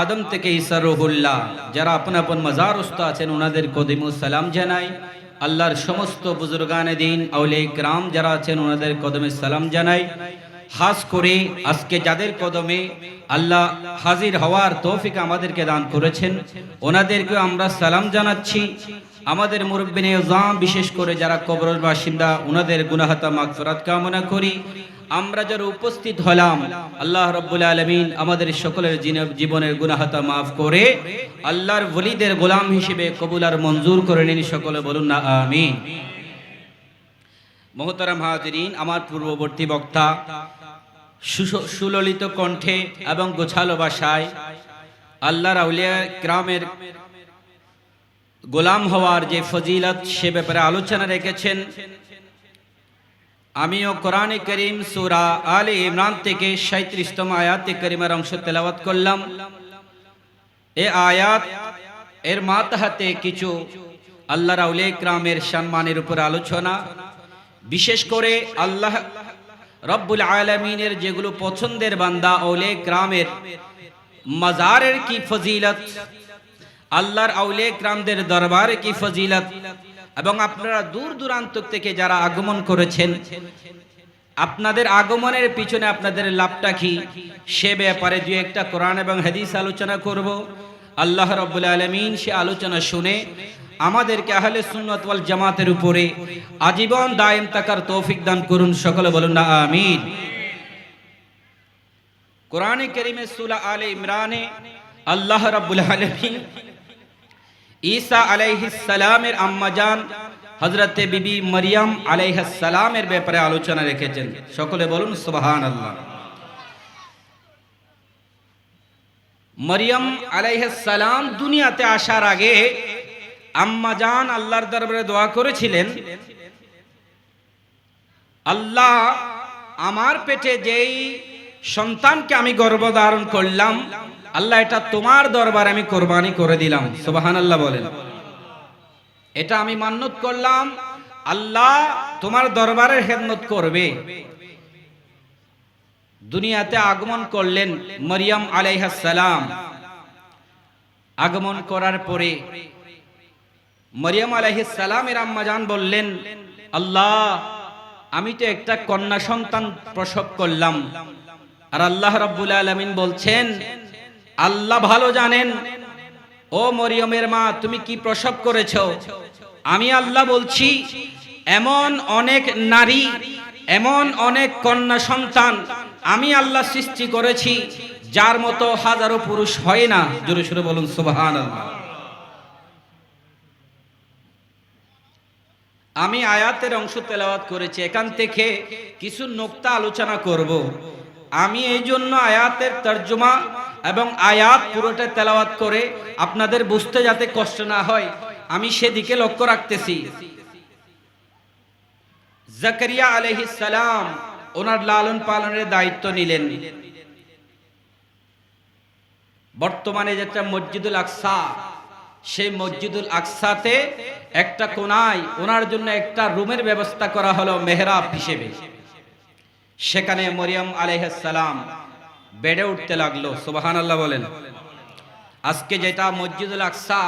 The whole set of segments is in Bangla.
আদম থেকে ঈসা রহুল্লাহ, যারা আপন আপন মজার উস্ত আছেন ওনাদের কদিমু সালাম জানাই। আল্লাহর সমস্ত বুজুর্গানে দিন আউলে গ্রাম যারা আছেন ওনাদের কদমে সালাম জানাই। হাস করে আজকে যাদের কদমে আল্লাহ হাজির হওয়ার তৌফিক আমাদেরকে দান করেছেন ওনাদেরকে আমরা সালাম জানাচ্ছি। আমাদের মুরব্বিনে জাম বিশেষ করে যারা কবরের বাসিন্দা ওনাদের গুনাহাতা মাগফিরাত কামনা করি। আমরা যারা উপস্থিত হলাম, আল্লাহ রব্বুল আলমিন আমাদের সকলের জীবনের গুনাহাতা মাফ করে, আল্লাহর বলিদের গোলাম হিসেবে কবুল আর মঞ্জুর করে নিন, সকলে বলুন না, আমিন। মহতারাম হাজরিন, আমার পূর্ববর্তী বক্তা সুললিত কণ্ঠে এবং গোছালো ভাষায়, আল্লাহর আউলিয়া গ্রামের গোলাম হওয়ার যে ফজিলত সে ব্যাপারে আলোচনা রেখেছেন। আমিও কোরআনে করিম সুরা আলে ইমরান থেকে সাঁত্রিশতম আয়াতে করিমের অংশ তেলাওয়াত করলাম। এ আয়াত, এর মাতাহাতে কিছু আল্লাহ রাউলে ইকরামের সম্মানের উপর আলোচনা। বিশেষ করে আল্লাহ রব্বুল আলমিনের যেগুলো পছন্দের বান্দা ওলে গ্রামের মাজারের কি ফজিলত আল্লাহর আউলে ক্রামদের দরবারে কি ফজিলত? এবং আপনারা দূর দূরান্ত থেকে যারা আগমন করেছেন, আপনাদের আগমনের পিছনে আপনাদের লাভটা কি? সে ব্যাপারে দুই একটা কোরআন এবং হাদিস আলোচনা করব। আল্লাহ রব্বুল আলমিন সে আলোচনা শুনে আমাদেরকে আহলে সুন্নত জামাতের উপরে আজীবন দায়েম তাকার তৌফিক দান করুন। সকলে বলুন না, আমিন। কোরআনে করিমে সুলা আলে ইমরানে আল্লাহ রাব্বুল আলামিন ঈসা আলাইহিস সালামের আম্মাজান হজরতে বিবি মারিয়াম আলাইহিস সালামের ব্যাপারে আলোচনা রেখেছেন। সকলে বলুন, সুবহানাল্লাহ। আল্লাহ আলাইহিস সালাম দুনিয়াতে আসার আগে আম্মাজান আল্লাহর দরবারে দোয়া করেছিলেন, আল্লাহ, আমার পেটে যেই সন্তানকে আমি গর্ভধারণ করলাম আল্লাহ, এটা তোমার দরবার আমি কোরবানি করে দিলাম। সুবাহান আল্লাহ বলেন। এটা আমি মান্যত করলাম। আল্লাহ তোমার দরবারের খেদমত করবে। দুনিয়াতে আগমন করলেন মরিয়াম সালাম। আগমন করার পরে মরিয়ম সালামের আম্মাজান বললেন, আল্লাহ, আমি তো একটা কন্যা সন্তান প্রসব করলাম। আর আল্লাহ রাব্বুল আলামিন বলছেন আল্লাহ ভালো জানেন। ও মরিয়মের মা, তুমি কি প্রসব করেছ? আমি আল্লাহ বলছি, এমন অনেক নারী, এমন অনেক কন্যা সন্তান আমি আল্লাহ সৃষ্টি করেছি, যার মতো হাজারো পুরুষ হয় না। জোরে সুরে বলুন, সুবহানাল্লাহ। আমি আয়াতের অংশ তেলাওয়াত করেছি, এখান থেকে কিছু নোক্তা আলোচনা করব। আমি এই জন্য আয়াতের তর্জমা এবং আয়াত পুরোটা তেলাওয়াত করে আপনাদের বুঝতে যাতে কষ্ট না হয়, আমি সেদিকে লক্ষ্য রাখতেছি। জাকারিয়া আলাইহিস সালাম ওনার লালন পালনের দায়িত্ব নিলেন। বর্তমানে যেটা মসজিদুল আকসা, সেই মসজিদুল আকসাতে একটা কোনায় ওনার জন্য একটা রুমের ব্যবস্থা করা হলো মেহরাব হিসেবে। সেখানে মরিয়ম আলাইহাসালাম বেড়ে উঠতে লাগল সুবাহান আল্লাহ বলেন। আজকে যেটা মসজিদুল আকসা,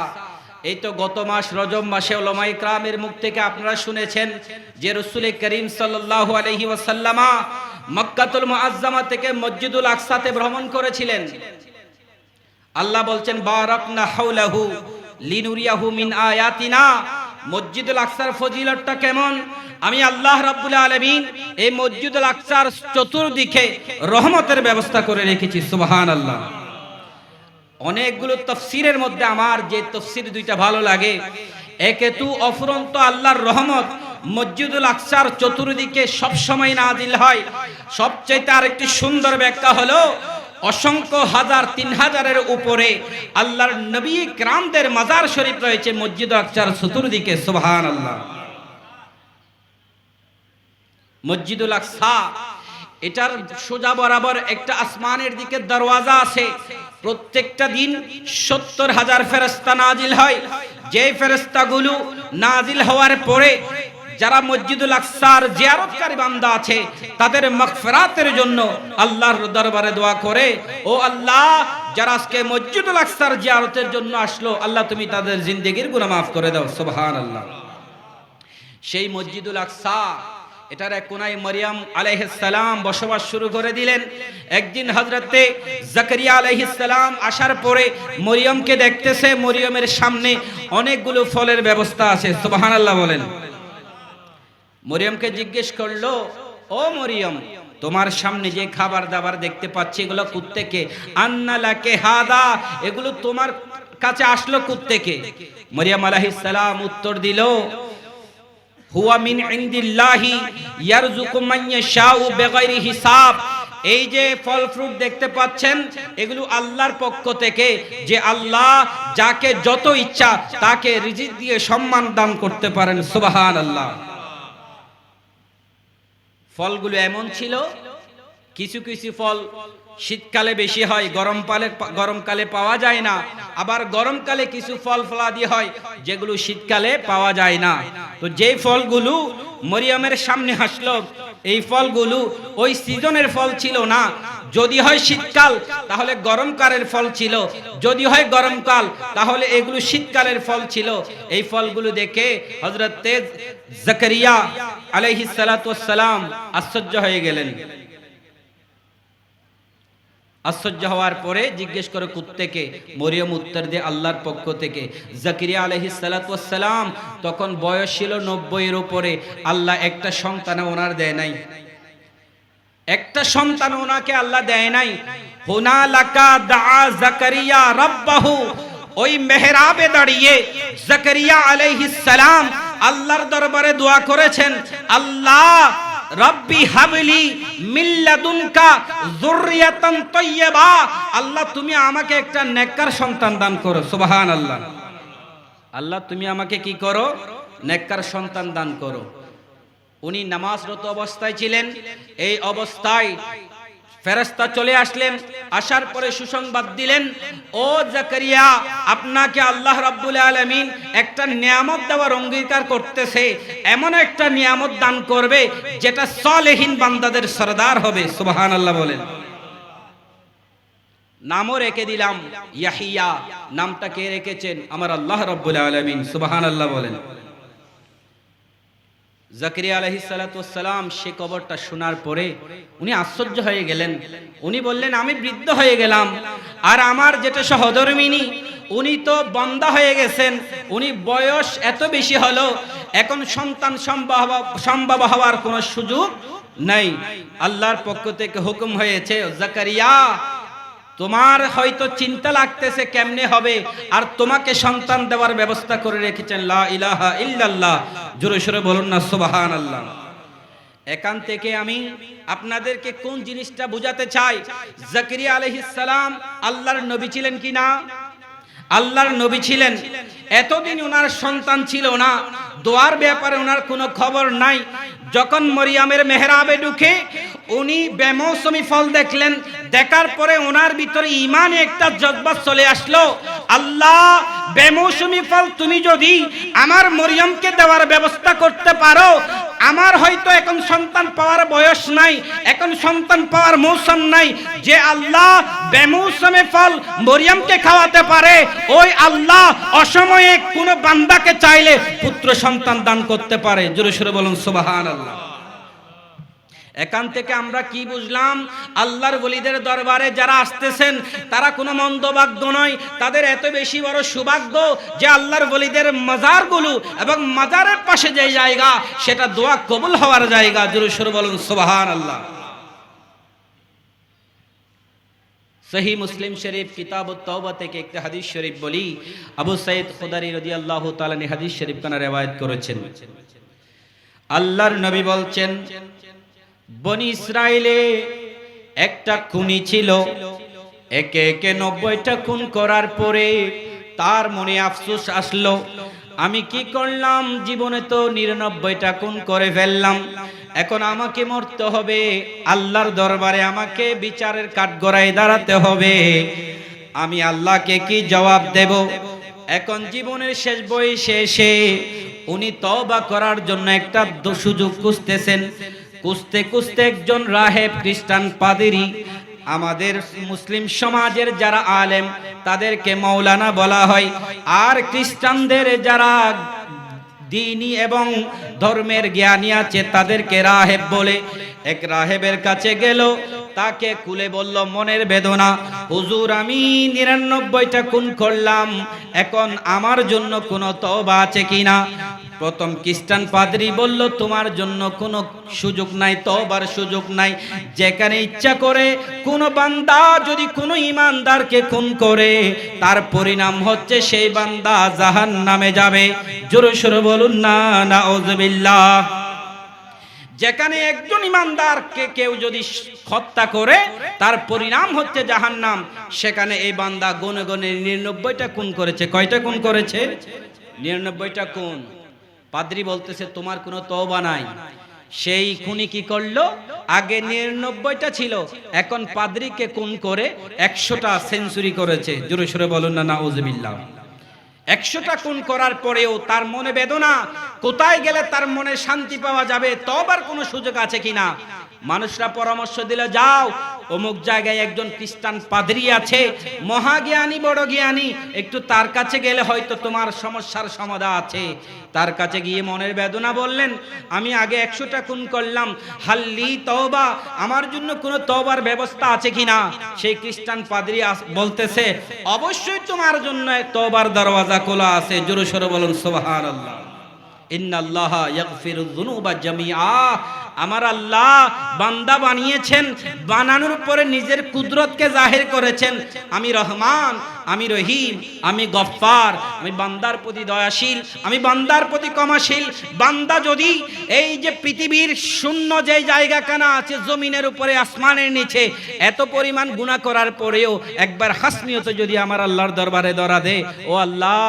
এই তো গত মাস রজব মাসে ওলামাই ক্রামের মুখ থেকে আপনারা শুনেছেন যে রসুল করিম সাল্লাল্লাহু আলাইহি ওয়াসাল্লামা মক্কাতুল মুআজ্জামা থেকে মসজিদুল আকসাতে ভ্রমণ করেছিলেন। আল্লাহ বলছেন, বারাকনা হাওলাহু লিনুরিয়াহু মিন আয়াতিনা। মসজিদুল আকসার ফজিলতটা কেমন? আমি আল্লাহ রাব্বুল আলামিন এই মসজিদুল আকসার চতুর্দিকে রহমতের ব্যবস্থা করে রেখেছি, সুবহানাল্লাহ। অনেকগুলো তফসিরের মধ্যে আমার যে তফসির দুইটা ভালো লাগে, একে তু অফুরন্ত আল্লাহর রহমত, মসজিদুল আকসার চতুর্দিকে সব সময় নাজিল হয়। সবচেয়ে তার আরেকটি সুন্দর ব্যাখ্যা হলো অসংখ্য হাজার, তিন হাজারের উপরে আল্লাহর নবী গ্রামদের মাজার শরীফ রয়েছে, মসজিদ আকসার চতুর্দিকে সুবহান আল্লাহ মসজিদুল আকসা, এটার সোজা বরাবর একটা আসমানের দিকে দরওয়াজা আছে। প্রত্যেকটা দিন সত্তর হাজার ফেরস্তা নাজিল হয়। যে ফেরস্তাগুলো নাজিল হওয়ার পরে যারা মসজিদুল আকসার জিয়ারতকারী বান্দা আছে, তাদের মাগফিরাতের জন্য আল্লাহর দরবারে দোয়া করে, ও আল্লাহ, যারা আজকে মসজিদুল আকসার জিয়ারতের জন্য আসলো, আল্লাহ তুমি তাদের জিন্দেগির গুনাহ মাফ করে দাও, সুবহানাল্লাহ। সেই মসজিদুল আকসা, এটার এক কোনায় মরিয়াম আলাইহিসসালাম বসবাস শুরু করে দিলেন। একদিন হজরতে জাকারিয়া আলাইহিসসালাম আসার পরে মরিয়মকে দেখতেছে, মরিয়মের সামনে অনেকগুলো ফলের ব্যবস্থা আছে, সুবহানাল্লাহ বলেন। মরিয়মকে জিজ্ঞেস করল, ও মরিয়ম, তোমার সামনে যে খাবার দাবার দেখতে পাচ্ছি, এগুলো কুত্তেকে? আন্নালাকে হাদা, এগুলো তোমার কাছে আসলো কুত্তেকে? মরিয়ম সালাম উত্তর দিল, হুয়া মিন ইনদিল্লাহি ইয়ারযুকু মান ইয়াশাউ বিগাইরি হিসাব। এই যে ফল ফ্রুট দেখতে পাচ্ছেন, এগুলো আল্লাহর পক্ষ থেকে, যে আল্লাহ যাকে যত ইচ্ছা তাকে রিজিক দিয়ে সম্মান দান করতে পারেন, সুবহানাল্লাহ। ফলগুলো এমন ছিল কিছু কিছু ফল শীতকালে বেশি হয় গরমকালে গরমকালে পাওয়া যায় না। আবার গরমকালে কিছু ফল ফলাদি হয়, যেগুলো শীতকালে পাওয়া যায় না। তো যে ফলগুলো মরিয়মের সামনে আসলো, এই ফলগুলো ওই সিজনের ফল ছিল না। যদি হয় শীতকাল, তাহলে গরমকালের ফল ছিল। যদি হয় গরমকাল তাহলে এগুলো শীতকালের ফল ছিল। এই ফলগুলো দেখে হজরত তেজ জাকারিয়া আলাইহিস আশ্চর্য হয়ে গেলেন। আশ্চর্য হওয়ার পরে জিজ্ঞেস করে কুত্তেকে মরিয়ম উত্তর দিয়ে আল্লাহর পক্ষ থেকে, জাকিরিয়া আলহি সালাম তখন বয়স ছিল নব্বইয়ের উপরে, আল্লাহ একটা সন্তান ওনার দেয় নাই। একটা সন্তান ওনাকে আল্লাহ দেয় নাই। হোনা লাকা দা জাকারিয়া রব্বাহু, ওই মেহরাবে দাঁড়িয়ে জাকারিয়া আলাইহিস সালাম আল্লাহর দরবারে দোয়া করেছেন, আল্লাহ রব্বি হাবলি মিল্লাদুনকা যুররিয়াতান তাইয়্যিবা। আল্লাহ, তুমি আমাকে একটা নেককার সন্তান দান করো, সুবহানাল্লাহ। আল্লাহ, তুমি আমাকে কি করো? নেককার সন্তান দান করো। উনি নামাজরত অবস্থায় ছিলেন। এই অবস্থায় ফেরেস্তা চলে আসলেন, আসার পরে সুসংবাদ দিলেন, ও জাকারিয়া, আপনাকে আল্লাহ রাব্বুল আলামিন একটা নিয়ামত দেওয়ার অঙ্গীকার করতেছে। এমন একটা নিয়ামত দান করবে যেটা সলেহীন বান্দাদের সরদার হবে। সুবাহান আল্লাহ বলেন। নামও রেখে দিলাম, ইয়াহিয়া নামটা কে রেখেছেন? আমার আল্লাহ রাব্বুল আলামিন, সুবহানাল্লাহ বলেন। জাকরিয়া আলহি সালাম সে কবরটা শোনার পরে উনি আশ্চর্য হয়ে গেলেন। উনি বললেন, আমি বৃদ্ধ হয়ে গেলাম। আর আমার যেটা সহধর্মিনী, উনি তো বন্দা হয়ে গেছেন। উনি বয়স এত বেশি হলো, এখন সন্তান সম্ভব হওয়ার কোনো সুযোগ নাই। আল্লাহর পক্ষ থেকে হুকুম হয়েছে, জাকারিয়া তোমার হয়তো চিন্তা লাগতেছে কেমনে হবে, আর তোমাকে সন্তান দেওয়ার ব্যবস্থা করে রেখেছেন ইলাহা ইল্লাল্লাহ। জোরে বলুন না সুবাহান আল্লাহ এখান থেকে আমি আপনাদেরকে কোন জিনিসটা বুঝাতে চাই? জাকিরিয়া সালাম আল্লাহর নবী ছিলেন কি না? আল্লাহর নবী ছিলেন। এতদিন ওনার সন্তান ছিল না। দোয়ার ব্যাপারে ওনার কোনো খবর নাই। যখন মরিয়ামের মেহরাবে ঢুকে, উনি বেমৌসুমি ফল দেখলেন। দেখার পরে ওনার ভিতরে ইমানে একটা জজ্বা চলে আসলো। আল্লাহ, বেমৌসুমি ফল তুমি যদি আমার মরিয়মকে দেওয়ার ব্যবস্থা করতে পারো, আমার হয়তো এখন সন্তান পাওয়ার বয়স নাই, এখন সন্তান পাওয়ার মৌসুম নাই। যে আল্লাহ বেমৌসুমে ফল মরিয়মকে খাওয়াতে পারে, ওই আল্লাহ অসময়ে কোনো বান্দাকে চাইলে পুত্র সন্তান দান করতে পারে। জোরে সোরে বলুন সুবাহান আল্লাহ এখান থেকে আমরা কি বুঝলাম? আল্লাহর বলিদের দরবারে যারা আসতেছেন, তারা কোনো মন্দভাগ্য নয়। তাদের এত বেশি বড় সৌভাগ্য যে আল্লাহর বলিদের মাজারগুলো এবং মাজারের পাশে যে জায়গা, সেটা দোয়া কবুল হওয়ার জায়গা। জুরুসুর বলুন সুবাহান আল্লাহ সহি মুসলিম শরীফ কিতাব তওবা থেকে একটা হাদিস শরীফ বলি। আবু সাইদ খুদারি রাদিয়াল্লাহু আল্লাহ নি হাদিস শরীফ কানা রিওয়ায়াত করেছেন। আল্লাহর নবী বলছেন বনি ইসরায়েলে একটা খুনি ছিল। একে একে নব্বইটা খুন করার পরে তার মনে আফসোস আসলো। আমি কি করলাম? জীবনে তো নিরানব্বইটা খুন করে ফেললাম। এখন আমাকে মরতে হবে। আল্লাহর দরবারে আমাকে বিচারের কাঠগড়ায় দাঁড়াতে হবে। আমি আল্লাহকে কি জবাব দেব? এখন জীবনের শেষ বয়সে এসে উনি তওবা করার জন্য একটা সুযোগ খুঁজতেছেন। কুস্তে কুস্তে একজন রাহেব খ্রিস্টান পাদিরি। আমাদের মুসলিম সমাজের যারা আলেম, তাদেরকে মৌলানা বলা হয়। আর খ্রিস্টানদের যারা দিনী এবং ধর্মের জ্ঞানী আছে, তাদেরকে রাহেব বলে। এক রাহেবের কাছে গেল, তাকে কুলে বলল, মনের বেদনা, হুজুর, আমি নিরানব্বইটা খুন করলাম। এখন আমার জন্য কোনো তওবা আছে কিনা? প্রথম খ্রিস্টান পাদ্রী বলল, তোমার জন্য কোনো সুযোগ নাই, তওবার সুযোগ নাই। যেখানে ইচ্ছা করে কোন বান্দা যদি কোনো ইমানদারকে খুন করে, তার পরিণাম হচ্ছে সেই বান্দা জাহান নামে যাবে। জোরে সোরে বলুন, না না যেখানে একজন ইমানদারকে কেউ যদি হত্যা করে, তার পরিণাম হচ্ছে জাহান্নাম। সেখানে এই বান্দা গনে গনে নিরানব্বইটা খুন করেছে। কয়টা খুন করেছে? নিরানব্বইটা খুন। পাদ্রি বলতেছে, তোমার কোনো তওবা নাই। সেই খুনি কি করল? আগে নিরানব্বইটা ছিল, এখন পাদ্রিকে খুন করে একশোটা সেঞ্চুরি করেছে। জোরে সোরে বলুন না না ওজবিল্লাহ একশোটা খুন করার পরেও তার মনে বেদনা, কোথায় গেলে তার মনে শান্তি পাওয়া যাবে তবার কোনো সুযোগ আছে কিনা? মানুষরা পরামর্শ দিলে, যাও অমুক জায়গায় একজন খ্রিস্টান পাদ্রী আছে, মহাজ্ঞানী, বড় জ্ঞানী, একটু তার কাছে গেলে হয়তো তোমার সমস্যার সমাধা আছে। তার কাছে গিয়ে মনের বেদনা বললেন, আমি আগে একশোটা খুন করলাম, হাল্লি তওবা, আমার জন্য কোনো তওবার ব্যবস্থা আছে কিনা? সেই খ্রিস্টান পাদ্রী বলতেছে, অবশ্যই তোমার জন্য তওবার দরওয়াজা খোলা আছে। জোরে সোরে বলুন, সুবহানাল্লাহ। ইন্নাল্লাহ ইয়াগফিরুয জামিআ। আমার আল্লাহ বান্দা বানিয়েছেন, বানানোর পরে নিজের কুদরতকে জাহির করেছেন। আমি রহমান, আমি রহিম, আমি গফফার, আমি বান্দার প্রতি দয়াশীল, আমি বান্দার প্রতি ক্ষমাশীল। বান্দা যদি এই যে পৃথিবীর শূন্য যে জায়গা কানা আছে, জমিনের উপরে, আসমানের নিচে, এত পরিমাণ গুনাহ করার পরেও একবার হাসনিয়ত যদি আমার আল্লাহর দরবারে ধরা দে ও আল্লাহ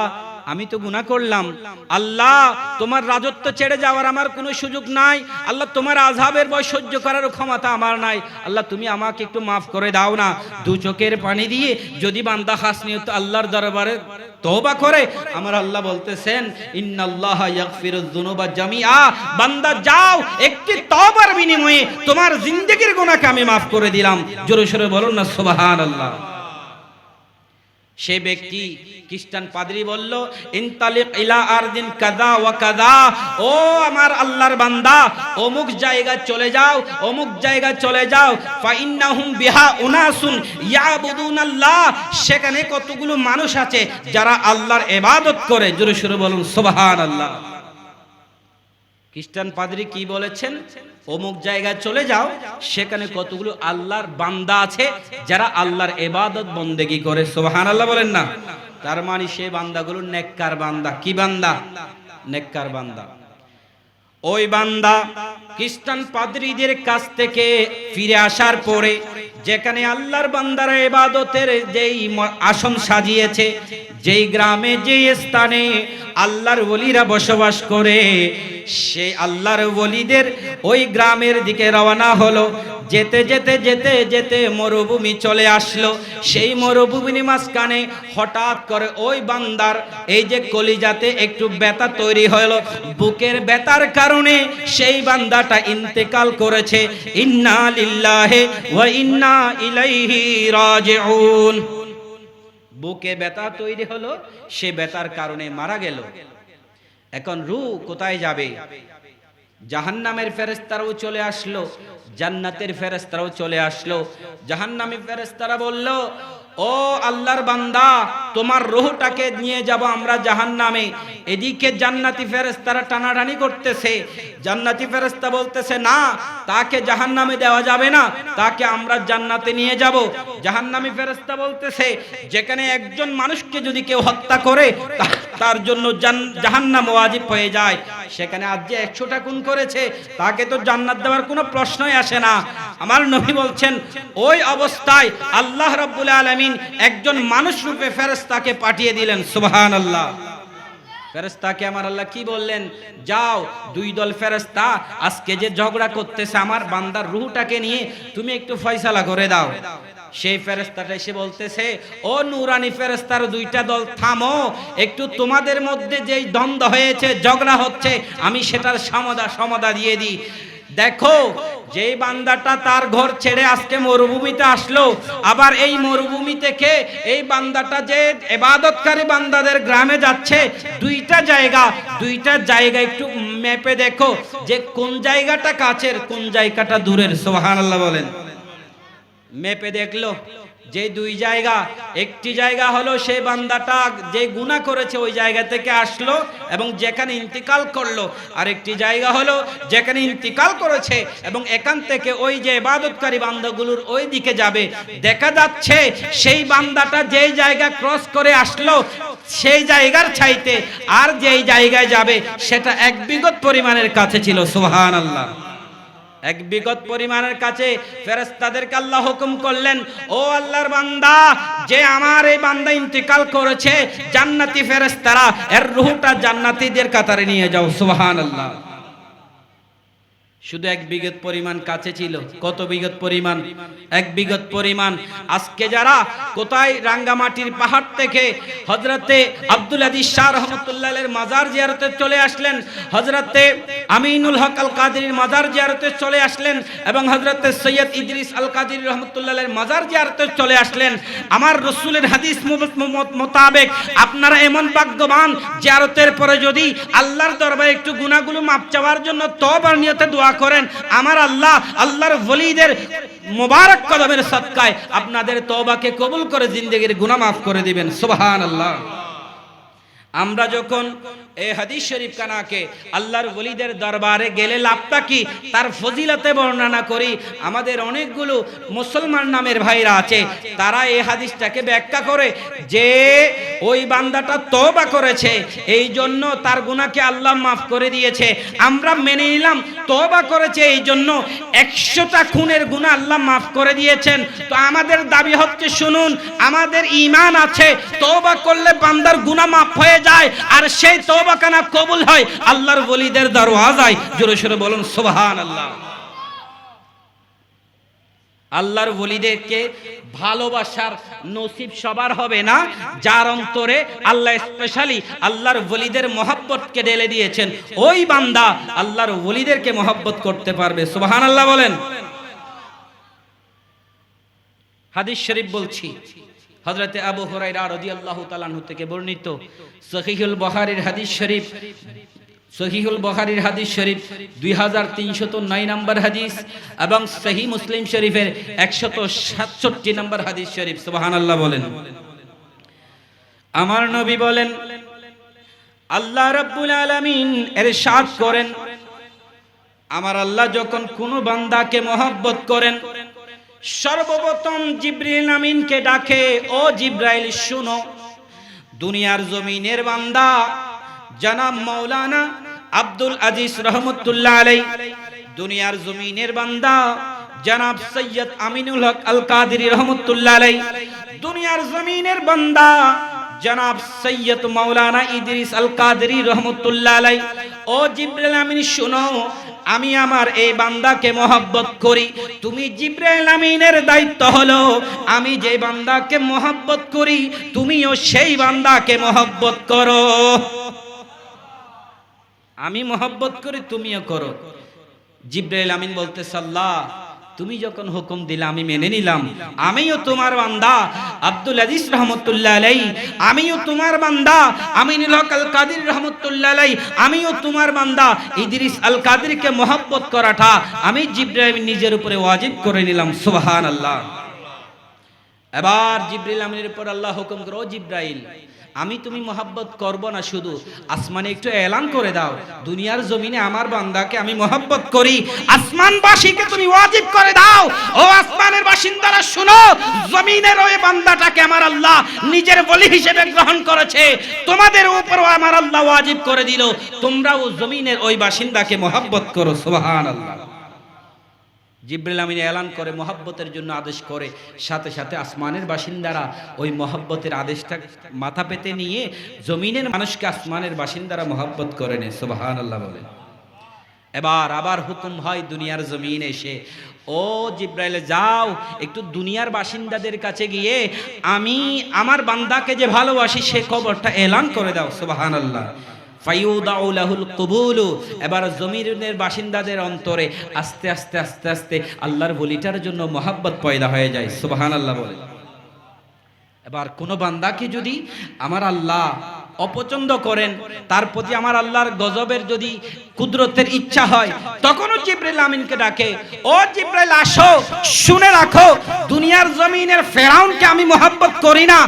আমি তো গুনাহ করলাম। আল্লাহ, তোমার রাজত্ব ছেড়ে যাওয়ার আমার কোনো সুযোগ নাই। আল্লাহ, তোমার আজহাবের বয় সহ্য করার ক্ষমতা আমার নাই। আল্লাহ, তুমি আমাকে একটু মাফ করে দাও না। দু চোখের পানি দিয়ে যদি বান্দা হাস নিয়ত আল্লাহর দরবারে তওবা করে, আমার আল্লাহ বলতেছেন, ইন্নাল্লাহ বান্দা, যাও, একটি তওবার বিনিময়ে তোমার জিন্দেগীর গুনাহকে আমি মাফ করে দিলাম। জোরে সোরে বলুন না, সুবহানাল্লাহ। সে ব্যক্তি খ্রিস্টান পাদ্রি বলল, ইনতালিক ইলা আরদিন কাদা ওয়া কাদা ও আমার আল্লাহর বান্দা, অমুক জায়গা চলে যাও, অমুক জায়গা চলে যাও। ফা ইন্নাহুম বিহা উনাসুন ইয়াবুদুন আল্লাহ সেখানে কতগুলো মানুষ আছে যারা আল্লাহর ইবাদত করে? জোরে সুরে বলুন, সুবহানাল্লাহ। খ্রিস্টান পাদ্রী কি বলেছেন? অমুক জায়গায় চলে যাও, সেখানে কতগুলো আল্লাহর বান্দা আছে যারা আল্লাহর এবাদত বন্দেগী করে। সোহান আল্লাহ বলেন না। তার মানে সে বান্দাগুলো নেককার বান্দা। কি বান্দা? নেককার বান্দা। ওই বান্দা খ্রিস্টান পাদ্রীদের কাছ থেকে ফিরে আসার পরে যেখানে আল্লাহর বান্দারা এবাদতের যেই আসন সাজিয়েছে, যেই গ্রামে, যেই স্থানে আল্লাহর ওলিরা বসবাস করে। সেই আল্লাহর ওলিদের ওই গ্রামের দিকে রওনা হলো। যেতে যেতে যেতে যেতে মরুভূমি চলে আসলো। সেই মরুভূমির মাঝখানে হঠাৎ করে ওই বান্দার এই যে কলিজাতে একটু ব্যথা তৈরি হলো। বুকের ব্যথার কারণে সেই বান্দাটা ইন্তেকাল করেছে। ইন্না লিল্লাহি ওয়া ইন্না ইলাইহি রাজিউন। বুকে ব্যথা তৈরি হলো, সে বেতার কারণে মারা গেল। এখন রু কোথায় যাবে? জাহান্নামের ফেরেস্তারাও চলে আসলো, জান্নাতের ফেরেস্তারাও চলে আসলো। জাহান্নামী ফেরেস্তারা বলল ও আল্লাহর বান্দা, তোমার রোহটাকে নিয়ে যাব আমরা জাহান্নামে। এদিকে জান্নাতি ফেরেস্তারা টানাটানি করতেছে। জান্নাতি ফেরেস্তা বলতেছে, না, তাকে জাহান্নামে দেওয়া যাবে না, তাকে আমরা জান্নাতে নিয়ে যাব। জাহান জাহান্নামী ফেরেস্তা বলতেছে, যেখানে একজন মানুষকে যদি কেউ হত্যা করে তার জন্য জান- জাহান্নাম ওয়াজিব হয়ে যায়। সেখানে আজ যে একশোটা খুন করেছে, তাকে তো জান্নাত দেওয়ার কোনো প্রশ্নই আসে না। আমার নবী বলছেন, ওই অবস্থায় আল্লাহ রাব্বুল আলামিন একজন মানুষ রূপে ফেরেশতাকে পাঠিয়ে দিলেন, সুবহানাল্লাহ। ফেরেস্তাকে আমার আল্লাহ কি বললেন? যাও, দুই দল ফেরেস্তা আজকে যে ঝগড়া করতেছে আমার বান্দার রুহটাকে নিয়ে, তুমি একটু ফয়সালা করে দাও। সেই ফেরেস্তাটা এসে বলতেছে, ও নুরানি ফেরেস্তার দুইটা দল, থামো, একটু তোমাদের মধ্যে যেই দ্বন্দ্ব হয়েছে, ঝগড়া হচ্ছে, আমি সেটার সমাধা সমাধা দিয়ে দিই। দেখো, যেই বান্দাটা তার ঘর ছেড়ে আজকে মরুভূমিতে আসলো, আবার এই মরুভূমি থেকে এই বান্দাটা যে এবাদতকারী বান্দাদের গ্রামে যাচ্ছে, দুইটা জায়গা দুইটা জায়গা একটু ম্যাপে দেখো, যে কোন জায়গাটা কাছের, কোন জায়গাটা দূরের সোহান আল্লাহ বলেন। মেপে দেখল যে দুই জায়গা, একটি জায়গা হলো সেই বান্দাটা যে গুনাহ করেছে ওই জায়গা থেকে আসলো এবং যেখানে ইন্তিকাল করল। আর একটি জায়গা হলো যেখানে ইন্তিকাল করেছে এবং এখান থেকে ওই যে ইবাদতকারী বান্দাগুলোর ওই দিকে যাবে। দেখা যাচ্ছে সেই বান্দাটা যেই জায়গা ক্রস করে আসলো, সেই জায়গার চাইতে আর যেই জায়গায় যাবে, সেটা এক বিগত পরিমাণের কাছে ছিল, সুবহানাল্লাহ। এক বিগত পরিমাণের কাছে ফেরেস্তাদেরকে আল্লাহ হুকুম করলেন, ও আল্লাহর বান্দা, যে আমার এই বান্দা ইন্তিকাল করেছে, জান্নাতি ফেরেস্তারা এর রুহটা জান্নাতিদের কাতারে নিয়ে যাও, সুবহানাল্লাহ। শুধু এক বিগত পরিমাণ কাছে ছিল। কত বিগত পরিমাণ? এক বিগত পরিমাণ। আজকে যারা কোথায় রাঙ্গামাটির পাহাড় থেকে হজরতে আব্দুল আদিস শাহ রহমতুল্লাহের মাজার জিয়ারতে চলে আসলেন হজরতে আমিনুল হক আল কাদির মাজার জিয়ারতে চলে আসলেন এবং হজরতে সৈয়দ ইদ্রিস আল কাদির রহমতুল্লাহের মাজার জিয়ারতে চলে আসলেন, আমার রসুলের হাদিস মোতাবেক আপনারা এমন ভাগ্যবান জিয়ারতের পরে যদি আল্লাহর দরবারে একটু গুনাহগুলো মাপ চাওয়ার জন্য তবার নিয়তে দোয়া করেন, আমার আল্লাহ, আল্লাহর বলিদের মোবারক কদমের সৎকায় আপনাদের তবাকে কবুল করে জিন্দগির গুনা মাফ করে দিবেন। সুবহানাল্লাহ। আমরা যখন এই হাদিস শরীফ কানাকে আল্লাহর ওলিদের দরবারে গেলে লাভটা কি? তার ফজিলতে বর্ণনা করি। আমাদের অনেকগুলো মুসলমান নামের ভাইরা আছে, তারা এই হাদিসটাকে ব্যাখ্যা করে যে ওই বান্দাটা তওবা করেছে এই জন্য তার গুণাকে আল্লাহ মাফ করে দিয়েছে। আমরা মেনে নিলাম তওবা করেছে এই জন্য একশোটা খুনের গুনাহ আল্লাহ মাফ করে দিয়েছেন। তো আমাদের দাবি হচ্ছে, শুনুন, আমাদের ঈমান আছে, তওবা করলে বান্দার গুনাহ মাফ হয়ে যায়, আর সেই তওবাখানা কবুল হয়, আল্লাহর ওলিদের দরওয়াজায়। জোরে সোরে বলুন, সুবহানাল্লাহ। আল্লাহর ওলিদেরকে ভালোবাসার নসিব সবার হবে না, যার অন্তরে আল্লাহ স্পেশালি আল্লাহর ওলিদের মহব্বতকে ঢেলে দিয়েছেন। ওই বান্দা আল্লাহর বলিদেরকে মহব্বত করতে পারবে, সুবহানাল্লাহ বলেন। হাদিস শরীফ বলছি হজরতে আবু হুরাইরা রাদিয়াল্লাহু তাআলা থেকে বর্ণিত, সহিহুল বুখারীর হাদিস শরীফ, সহিহুল বুখারীর হাদিস শরীফ 2309 নম্বর হাদিস এবং সহি মুসলিম শরীফের 167 নম্বর হাদিস শরীফ সোহান সুবহানাল্লাহ বলেন। আমার নবী বলেন, আল্লাহ রাব্বুল আলামিন এরশাদ করেন, আমার আল্লাহ যখন কোনো বান্দাকে মহব্বত করেন সর্বপ্রথম জিব্রিল আমিনকে ডাকে, ও জিব্রাইল, শুনো, দুনিয়ার জমিনের বান্দা, জনাব মৌলানা আব্দুল আজিজ রহমতুল্লাহ আলাই দুনিয়ার জমিনের বান্দা, জনাব সৈয়দ আমিনুল হক আল কাদির রহমতুল্লাহ আলাই দুনিয়ার জমিনের বান্দা জনাব সৈয়দ মৌলানা ইদ্রিস আল কাদরি রহমতুল্লাহ আলাই ও জিব্রাইল আমিন, শুনো, আমি আমার এই বান্দাকে মহব্বত করি। তুমি জিব্রাইল আমিনের দায়িত্ব হলো, আমি যে বান্দাকে মহব্বত করি, তুমিও সেই বান্দাকে মহব্বত করো। আমি মহব্বত করি, তুমিও করো। জিব্রাইল আমিন বলতে সাল্লাহ তুমি যখন হুকুম দিলে, আমি মেনে নিলাম। আমিও তোমার বান্দা। আব্দুল আজিজ রহমতুল্লাহ আলাই আমিও তোমার বান্দা। আমিনুল হক আল কাদির রহমতুল্লাহ আলাই আমিও তোমার বান্দা। ইদ্রিস আল কাদিরকে মহব্বত করাটা আমি জিব্রাইল নিজের উপরে ওয়াজিব করে নিলাম সুবহান আল্লাহ এবার জিব্রাইল আমিনের উপর আল্লাহ হুকুম করো জিব্রাইল আমি তুমি মহাব্বত করব না শুধু। আসমানে একটু এলান করে দাও। দুনিয়ার জমিনে আমার বান্দাকে আমি মহাব্বত করি। আসমানবাসীকে তুমি ওয়াজিব করে দাও। ও আসমানের বাসিন্দারা, শুনো, জমিনের ওই বান্দাটাকে আমার আল্লাহ নিজের বলি হিসেবে গ্রহণ করেছে। তোমাদের উপরও আমার আল্লাহ ওয়াজিব করে দিল। তোমরাও জমিনের ওই বাসিন্দাকে মহাব্বত করো, সুবহানাল্লাহ। জিব্রিল আমিন এলান করে মহব্বতের জন্য আদেশ করে, সাথে সাথে আসমানের বাসিন্দারা ওই মহব্বতের আদেশটা মাথা পেতে নিয়ে জমিনের মানুষকে আসমানের বাসিন্দারা মহব্বত করে নেয়। সোবাহান আল্লাহ বলে। এবার আবার হুকুম হয় দুনিয়ার জমিন এসে, ও জিব্রাইলে, যাও, একটু দুনিয়ার বাসিন্দাদের কাছে গিয়ে আমি আমার বান্দাকে যে ভালোবাসি সে খবরটা এলান করে দাও। সুবহানাল্লাহ। ফাইউদাউলাহুল কবুলু। এবার জমিনের বাসিন্দাদের অন্তরে আস্তে আস্তে আস্তে আস্তে আল্লাহর বলিটার জন্য মহাব্বত পয়দা হয়ে যায়। সুবহানাল্লাহ বলে। এবার কোনো বান্দাকে যদি আমার আল্লাহ অপছন্দ করেন, তার প্রতি আমার আল্লাহর গজবের যদি কুদরতের ইচ্ছা হয়, তখনও জিব্রাইল আমিনকে ডাকে, ও জিব্রাইল, আসো, শুনে রাখো, দুনিয়ার জমিনের ফেরাউনকে আমি মোহাব্বত করি না,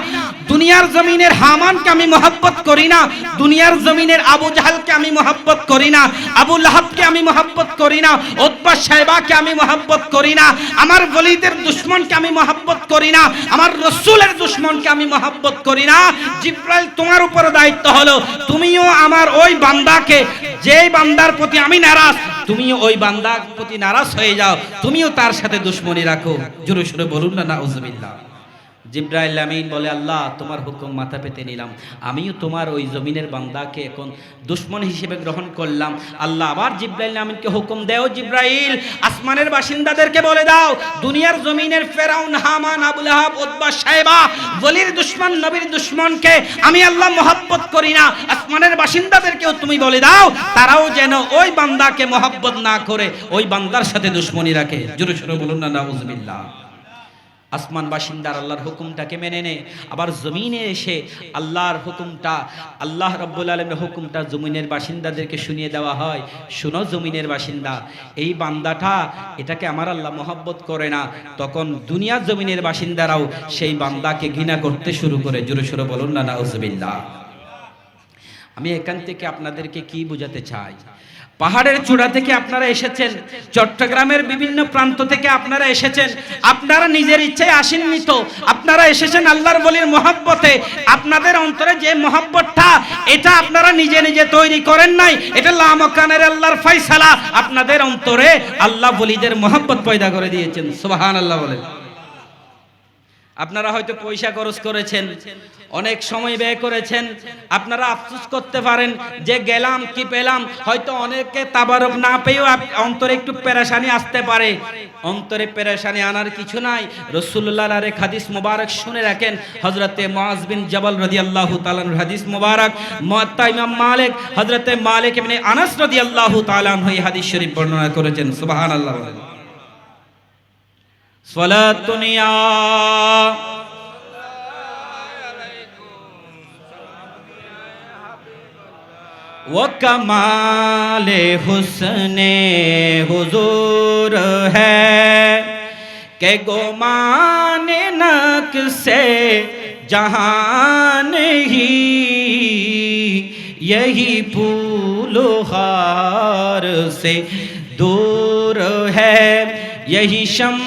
দুনিয়ার জমিনের হামানকে আমি মোহাব্বত করি না, দুনিয়ার জমিনের আবু জাহালকে আমি মোহাব্বত করি না, আবু লাহাবকে আমি মোহাব্বত করি না, ওতবা সাহেবাকে আমি মোহাব্বত করি না, আমার গলিদের দুশ্মনকে আমি মোহাব্বত করি না, আমার রসুলের দুশ্মনকে আমি মোহাব্বত করি না, জিব্রাইল তোমার উপরে দায়িত্ব হলো, তুমিও আমার ওই বান্দাকে, যেই বান্দার প্রতি আমি নারাজ, তুমিও ওই বান্দার প্রতি নারাজ হয়ে যাও, তুমিও তার সাথে দুশ্মনী রাখো। জোরে সুরে বলুন না না জিব্রাইল আমিন বলে, আল্লাহ, তোমার হুকুম মাথা পেতে নিলাম। আমিও তোমার ওই জমিনের বান্দাকে এখন দুশ্মন হিসেবে গ্রহণ করলাম। আল্লাহ আবার জিব্রাইল আমিনকে হুকুম দেও, জিব্রাইল, আসমানের বাসিন্দাদেরকে বলে দাও, দুনিয়ার জমিনের ফেরাউন, হামান, আবুল আহাব, উতবা সাহেবা বলির দুশ্মন, নবীর দুশ্মনকে আমি আল্লাহ মহব্বত করি না। আসমানের বাসিন্দাদেরকেও তুমি বলে দাও, তারাও যেন ওই বান্দাকে মহব্বত না করে ওই বান্দার সাথে দুশ্মনী রাখে। জোরে সোরে বলুন না, নাউজুবিল্লাহ। আসমান বাসিন্দার আল্লাহর হুকুমটাকে মেনে নে। আবার জমিনে এসে আল্লাহর হুকুমটা, আল্লাহ রব্বুল আলমের হুকুমটা জমিনের বাসিন্দাদেরকে শুনিয়ে দেওয়া হয়। শুনো জমিনের বাসিন্দা, এই বান্দাটা এটাকে আমার আল্লাহ মহব্বত করে না। তখন দুনিয়ার জমিনের বাসিন্দারাও সেই বান্দাকে ঘৃণা করতে শুরু করে। জোরে সোরে বলুন না, নাউজবিল্লাহ। আমি এখান থেকে আপনাদেরকে কি বোঝাতে চাই? পাহাড়ের চূড়া থেকে আপনারা এসেছেন, চট্টগ্রামের বিভিন্ন প্রান্ত থেকে আপনারা এসেছেন। আপনারা নিজের ইচ্ছায় আসেননি তো? আপনারা এসেছেন আল্লাহর বলির মহাব্বতে। আপনাদের অন্তরে যে মহাব্বতটা, এটা আপনারা নিজে নিজে তৈরি করেন নাই। এটা লামকানের আল্লাহর ফয়সালা। আপনাদের অন্তরে আল্লাহ বলিদের মহাব্বত পয়দা করে দিয়েছেন। সুবহান আল্লাহ বলেন। আপনারা হয়তো পয়সা খরচ করেছেন, অনেক সময় ব্যয় করেছেন, আপনারা আফসোস করতে পারেন যে গেলাম কি পেলাম, হয়তো অনেকে তাবারক না পেয়েও অন্তরে একটু পেরেশানি আসতে পারে। অন্তরে পেরেশানি আনার কিছু নাই। রসুল্লাহ আরে হাদিস মোবারক শুনে রাখেন হজরতে মুআজ বিন জবল রাদিয়াল্লাহু তালান হাদিস মোবারক, মুয়াত্তা ইমাম মালিক হজরতে মালিক এমনি আনাস রদি তাআলা তালান হয়ে হাদিস শরীফ বর্ণনা করেছেন। সুবহানাল্লাহ। सलातुनिया वो कमाल हुसने हुजूर है के गोमान नक से जहान ही। यही फूल हार से दूर है, यही शम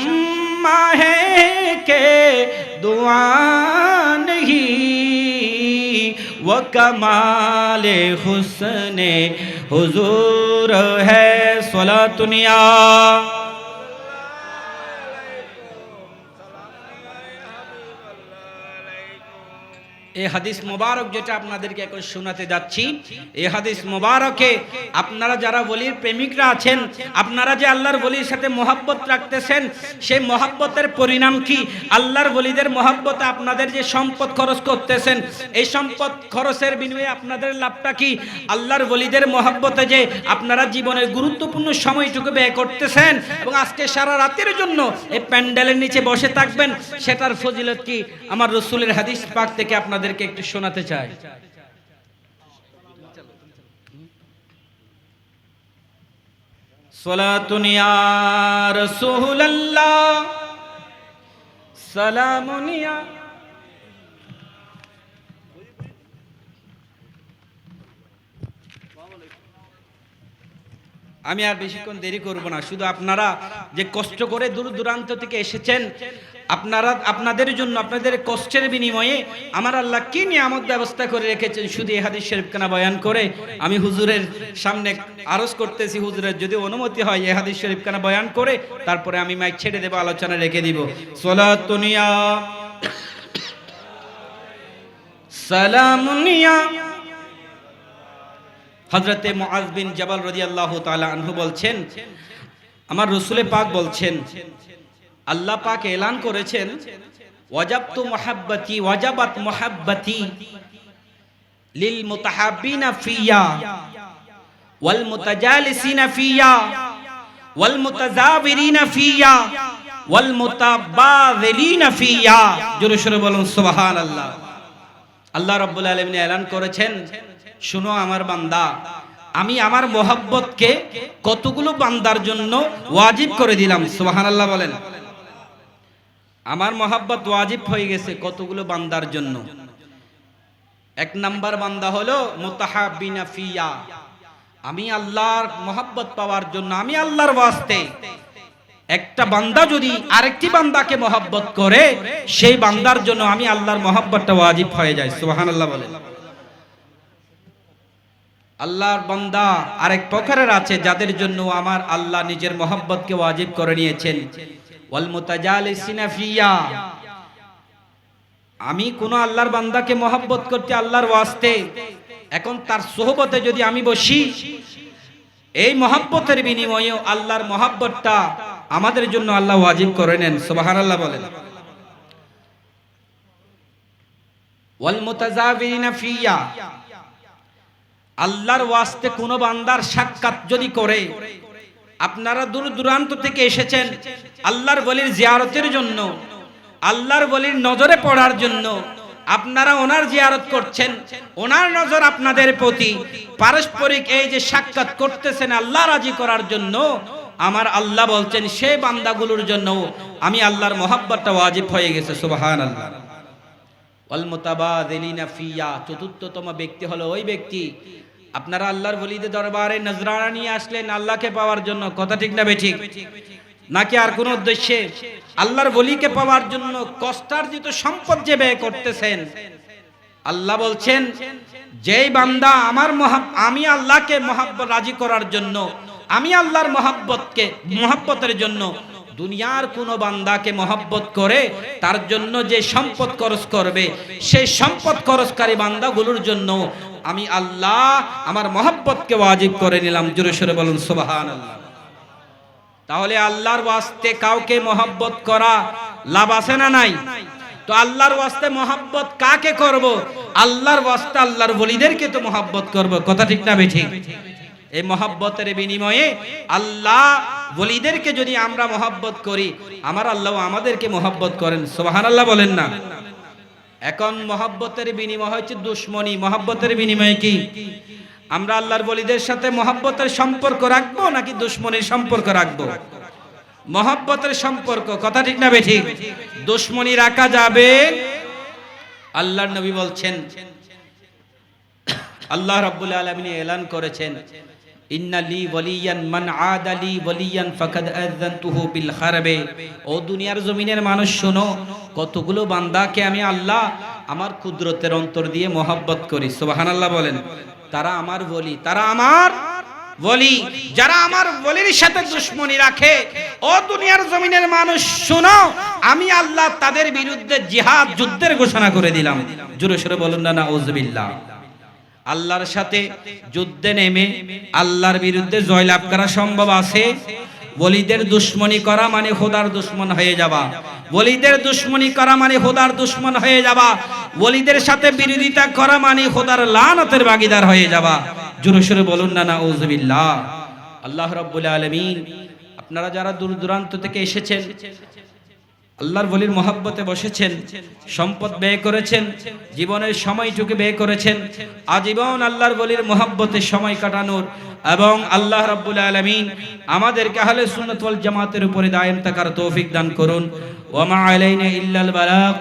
दुआ है के दुआ नहीं। वो कमाल हुसने हुजूर है सोला दुनिया এই হাদিস মোবারক যেটা আপনাদেরকে এখন শোনাতে যাচ্ছি, এই হাদিস মোবারকে আপনারা যারা বলির প্রেমিকরা আছেন, আপনারা যে আল্লাহর বলির সাথে মহাব্বত রাখতেছেন, সেই মহাব্বতের পরিণাম কি? আল্লাহর বলিদের মহাব্বতে আপনাদের যে সম্পদ খরচ করতেছেন, এই সম্পদ খরচের বিনিময়ে আপনাদের লাভটা কি? আল্লাহর বলিদের মহাব্বতে যে আপনারা জীবনের গুরুত্বপূর্ণ সময়টুকু ব্যয় করতেছেন এবং আজকে সারা রাতের জন্য এই প্যান্ডেলের নিচে বসে থাকবেন, সেটার ফজিলত কি? আমার রসুলের হাদিস পাক থেকে আপনাদেরকে একটু শোনাতে চাই। সলাতুনিয়ার ইয়া রাসূলুল্লাহ। আমি আর বেশিক্ষণ দেরি করব না। শুধু আপনারা যে কষ্ট করে দূর দূরান্ত থেকে এসেছেন, আপনারা, আপনাদের জন্য, আপনাদের কষ্টের বিনিময়ে আমার আল্লাহ কি নিয়ামত ব্যবস্থা করে রেখেছেন, শুধু এই হাদিস শরীফখানা বয়ান করে? আমি হুজুরের সামনে আরজ করতেছি, হুজুরের যদি অনুমতি হয় এই হাদিস শরীফখানা বয়ান করে, তারপরে আমি মাইক ছেড়ে দেবো, আলোচনা রেখে দিব। সলাতুনিয়া সালামুনিয়া হজরতে মুআজ বিন জাবাল রাদিয়াল্লাহু তাআলা আনহু বলছেন, আমার রসুলে পাক বলছেন, আল্লাহ পাক এলান করেছেন, ওয়াজাবতু মুহাব্বতি, ওয়াজাবাত মুহাব্বতি লিল মুতাহাব্বিনা ফিয়া, ওয়াল মুতাজালিসিনা ফিয়া, ওয়াল মুতাজাবিরিনা ফিয়া, ওয়াল মুতাবাযিলিনা ফিয়া। জোরে সোরে বলুন, সুবহানাল্লাহ। আল্লাহ রাব্বুল আলামিন এলান করেছেন শুনো আমার বান্দা, আমি আমার মোহাব্বতকে কতগুলো বান্দার জন্য ওয়াজিব করে দিলাম, সুবহানাল্লাহ বলেন। আমার মোহাব্বত ওয়াজিব হয়ে গেছে কতগুলো বান্দার জন্য। এক নাম্বার বান্দা হলো মুতাহাবিনা ফিয়া। আমি আল্লাহর মোহাব্বত পাওয়ার জন্য, আমি আল্লাহর ওয়াস্তে। একটা বান্দা যদি আরেকটি বান্দাকে মহব্বত করে, সেই বান্দার জন্য আমি আল্লাহর মহব্বতটা ওয়াজিব হয়ে যায়, সুবহানাল্লাহ বলেন। আল্লাহর বান্দা আরেক প্রকারের আছে, যাদের জন্য আমার আল্লাহ নিজের মহব্বতকে ওয়াজিব করে নিয়েছেন। ওয়াল মুতাজালিসিনা ফিয়া। আমি কোন আল্লাহর বান্দাকে মহব্বত করতে আল্লাহর ওয়াস্তে, এখন তার সোহবতে যদি আমি বসি, এই মহব্বতের বিনিময়ে আল্লাহর মহব্বতটা আমাদের জন্য আল্লাহ ওয়াজিব করে নেন, সুবহানাল্লাহ বলেন। ওয়াল মুতাজাবিরিনা ফিয়া। আল্লাহর ওয়াস্তে কোন বান্দার সাক্ষাৎ যদি করে, আপনারা দূর দূরান্ত থেকে এসেছেন আল্লাহর বলির জিয়ারতের জন্য, আল্লাহর বলির নজরে পড়ার জন্য, আপনারা ওনার জিয়ারত করছেন, ওনার নজর আপনাদের প্রতি। পারস্পরিক এই যে সাক্ষাৎ করতেছেন আল্লাহ রাজি করার জন্য, আমার আল্লাহ বলছেন সেই বান্দাগুলোর জন্য আমি আল্লাহর মোহাব্বতটা ওয়াজিব হয়ে গেছে মুতাবাদিলিনা ফিয়া, চতুর্থতম ব্যক্তি হলো ওই ব্যক্তি। আপনারা আল্লাহর বলিদের দরবারে নজরানা নিয়ে আসলেন আল্লাহকে পাওয়ার জন্য। কথা ঠিক না বেঠিক? নাকি আর কোন উদ্দেশ্যে? আল্লাহর বলিকে পাওয়ার জন্য কষ্টার্জিত সম্পদ যে ব্যয় করতেছেন, আল্লাহ বলছেন, যেই বান্দা আমার আমি আল্লাহকে মহাব্বত রাজি করার জন্য, আমি আল্লাহর মহাব্বতকে, মহাব্বতের জন্য দুনিয়ার কোন বান্দাকে মহব্বত করে, তার জন্য যে সম্পদ খরচ করবে সেই সম্পদ খরচকারী বান্দাগুলোর জন্য আমি আল্লাহ আমার মহব্বতকে ওয়াজিব করে নিলাম। জোরে সোরে বলুন সুবাহান তাহলে আল্লাহর ওয়াস্তে কাউকে মহব্বত করা লাভ আছে না নাই? তো আল্লাহর ওয়াস্তে মহব্বত কাকে করব? আল্লাহর ওয়াস্তে আল্লাহর বলিদেরকে তো মহব্বত করব। কথা ঠিক না বেঠিক? এই মহব্বতের বিনিময়ে আল্লাহ বলিদেরকে যদি আমরা মহাব্বত করি, আমার আল্লাহ আমাদেরকে মহব্বত করেন। সোহান আল্লাহ বলেন না। এখন মহাব্বতের বিনিময় হচ্ছে দুশ্মনী। মহাব্বতের বিনিময়ে কি? আমরা আল্লাহর বলিদের সাথে মহব্বতের সম্পর্ক রাখব নাকি দুশ্মনীর সম্পর্ক রাখব? মহাব্বতের সম্পর্ক, কথা ঠিক না বেঠিক? দুশ্মনী রাখা যাবে। আল্লাহর নবী বলছেন, আল্লাহ রাব্বুল আলামিন এলান করেছেন। ইন্না লি ওয়ালিয়ান মান আদালি ওয়ালিয়ান ও দুনিয়ার জমিনের মানুষ, শোনো, কতগুলো বান্দাকে আমি আমার কুদরতের অন্তর দিয়ে মোহাব্বত করি। বলেন। তারা আমার বলি, তারা আমার বলি, যারা আমার বলির সাথে দুশ্মনী রাখে। ও দুনিয়ার জমিনের মানুষ, শোনো, আমি আল্লাহ তাদের বিরুদ্ধে জিহাদ, যুদ্ধের ঘোষণা করে দিলাম। জোরে সোরে বলুন না নাউজুবিল্লাহ আল্লাহর সাথে যুদ্ধে নেমে আল্লাহর বিরুদ্ধে জয়লাভ করা সম্ভব আছে? বলিদের দুশ্মনী করা মানে খোদার দুশ্মন হয়ে যাবা বলিদের দুশ্মনী করা মানে খোদার দুশ্মন হয়ে যাবা বলিদের সাথে বিরোধিতা করা মানে খোদার লানতের ভাগিদার হয়ে যাবা জোরে সোরে বলুন না, নাউজুবিল্লাহ। আল্লাহ রাব্বুল আলামিন, আপনারা যারা দূর দূরান্ত থেকে এসেছেন আল্লাহর বলির মহাব্বতে বসেছেন, সম্পদ ব্যয় করেছেন, জীবনের সময়টুকু ব্যয় করেছেন। আজীবন আল্লাহর বলির মহাব্বতে সময় কাটানোর এবং আল্লাহ রাব্বুল আলামিন আমাদেরকে আহলে সুন্নাত ওয়াল জামাতের উপরে দায়েম থাকার তৌফিক দান করুন। ওমা আলাইনা ইল্লাল বালাগ।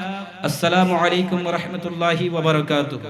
আসসালামু আলাইকুম রাহমাতুল্লাহি ওয়া বারাকাতুহু।